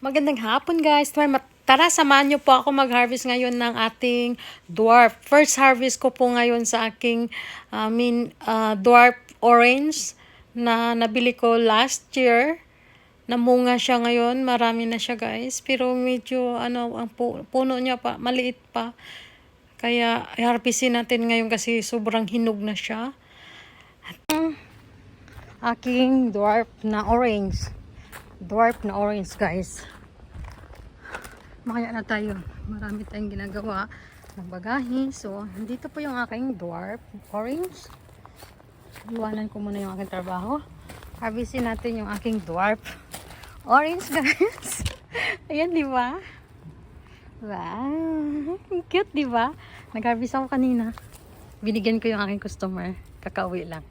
Magandang hapon guys. Tara, samahan niyo po ako mag-harvest ngayon ng ating dwarf. First harvest ko po ngayon sa aking I mean, uh, dwarf orange na nabili ko last year. Namunga siya ngayon. Marami na siya guys. Pero medyo ano, ang pu- puno niya pa, maliit pa. Kaya harvestin natin ngayon kasi sobrang hinog na siya. Aking dwarf na orange. Dwarf na orange guys. Makaya na tayo. Marami tayong ginagawa ng bagahe. So, dito po yung aking dwarf orange. Iwanan ko muna yung aking trabaho. Harvestin natin yung aking dwarf orange guys. Ayan, di ba? Wow. Cute, di ba? Nag-harvest ako kanina. Binigyan ko yung aking customer. Kakauwi lang.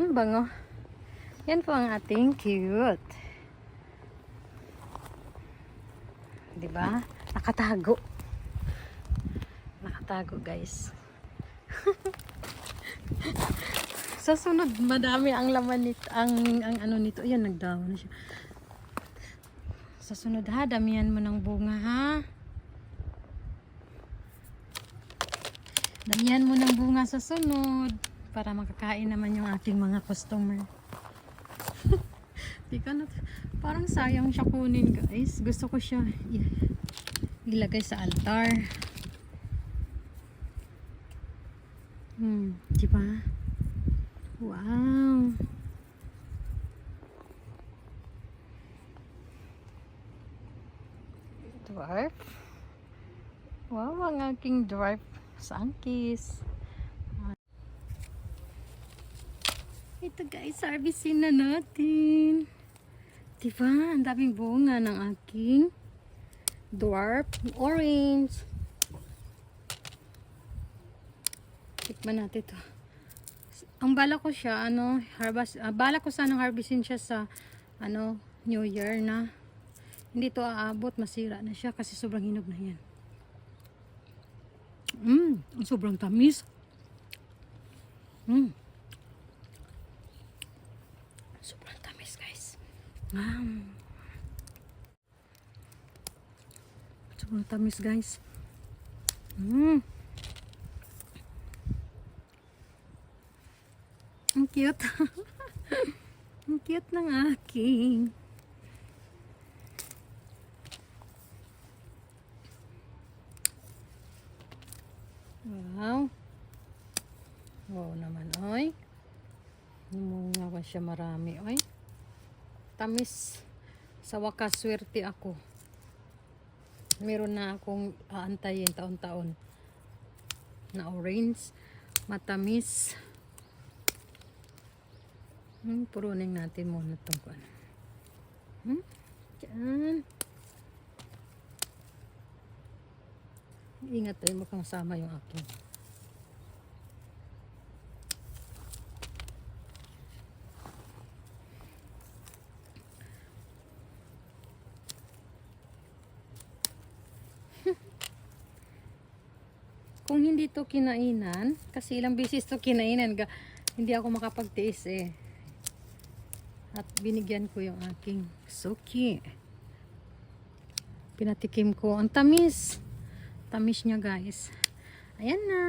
Hmm, bango. Yan po ang ating cute. ba? Nakatago. Nakatago, guys. Sa sunod, madami ang laman nito, ang, ang ano nito. Ayan, nagdawa na siya. Sa sunod ha, damihan mo ng bunga ha. Damihan mo ng bunga sa sunod para makakain naman yung aking mga customer. Di ka na, parang sayang siya kunin guys. Gusto ko siya ilagay sa altar. Hmm, di ba? Wow. Dwarf. Wow, ang aking dwarf sangkis. Ito guys, servicing na natin. Diba? Ang daming bunga ng aking dwarf orange. Tikman natin to. Ang bala ko siya, ano, harvest, ah, bala ko sanang harvestin siya sa, ano, New Year na. Hindi to aabot, masira na siya kasi sobrang hinog na yan. Mmm, ang sobrang tamis. Mmm. Sobrang tamis, guys. Wow. Sobrang tamis, guys. Mmm. Ang cute. Ang cute ng aking. Wow. Wow naman, oy. Namunga pa siya marami, oy. Tamis. Sa wakas, swerte ako. Meron na akong aantayin taon-taon na orange. Matamis. Hmm, purunin natin muna itong kuwan. Hmm? Diyan. Ingat tayo mukhang sama yung akin. Kung hindi to kinainan, kasi ilang beses to kinainan, hindi ako makapagtiis eh. At binigyan ko yung aking suki. Pinatikim ko. Ang tamis. Tamis niya guys. Ayan na.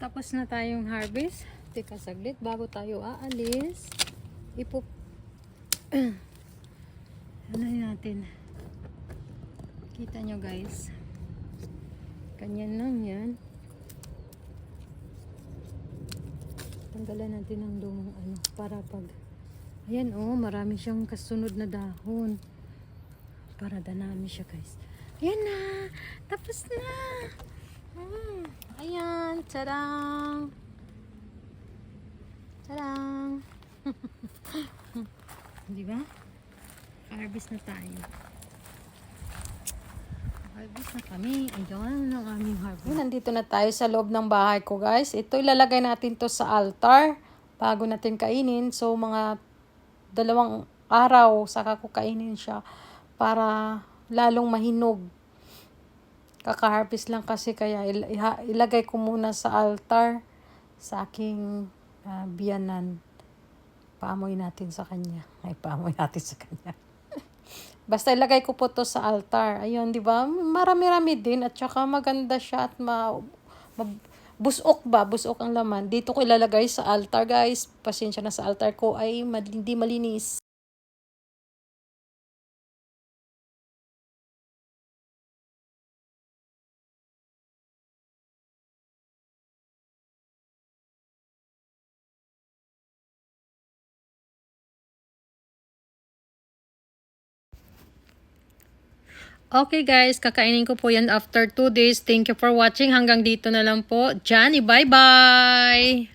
Tapos na tayong harvest. Teka saglit bago tayo aalis. Ipo ano natin. Kita nyo guys. Ganyan lang yan. Tanggalan natin ng lumang ano para pag Ayan oh, marami siyang kasunod na dahon. Para danami siya guys. Ayan na! Tapos na! Hmm, ayan, tadang! Tadang! Di ba? Harvest na tayo. Harvest na kami. Ayan ang aming harvest. Nandito na tayo sa loob ng bahay ko guys. Ito ilalagay natin to sa altar bago natin kainin. So mga dalawang araw saka ko kainin siya para lalong mahinog. Kaka-harvest lang kasi kaya ilagay ko muna sa altar sa aking ah, biyanan. Paamoy natin sa kanya. Ay, paamoy natin sa kanya. Basta ilagay ko po to sa altar. Ayun, di ba? Marami-rami din at saka maganda siya at ma, ma- busok ba? Busok ang laman. Dito ko ilalagay sa altar, guys. Pasensya na sa altar ko ay hindi malinis. Okay guys, kakainin ko po yan after 2 days. Thank you for watching. Hanggang dito na lang po. Johnny, bye-bye!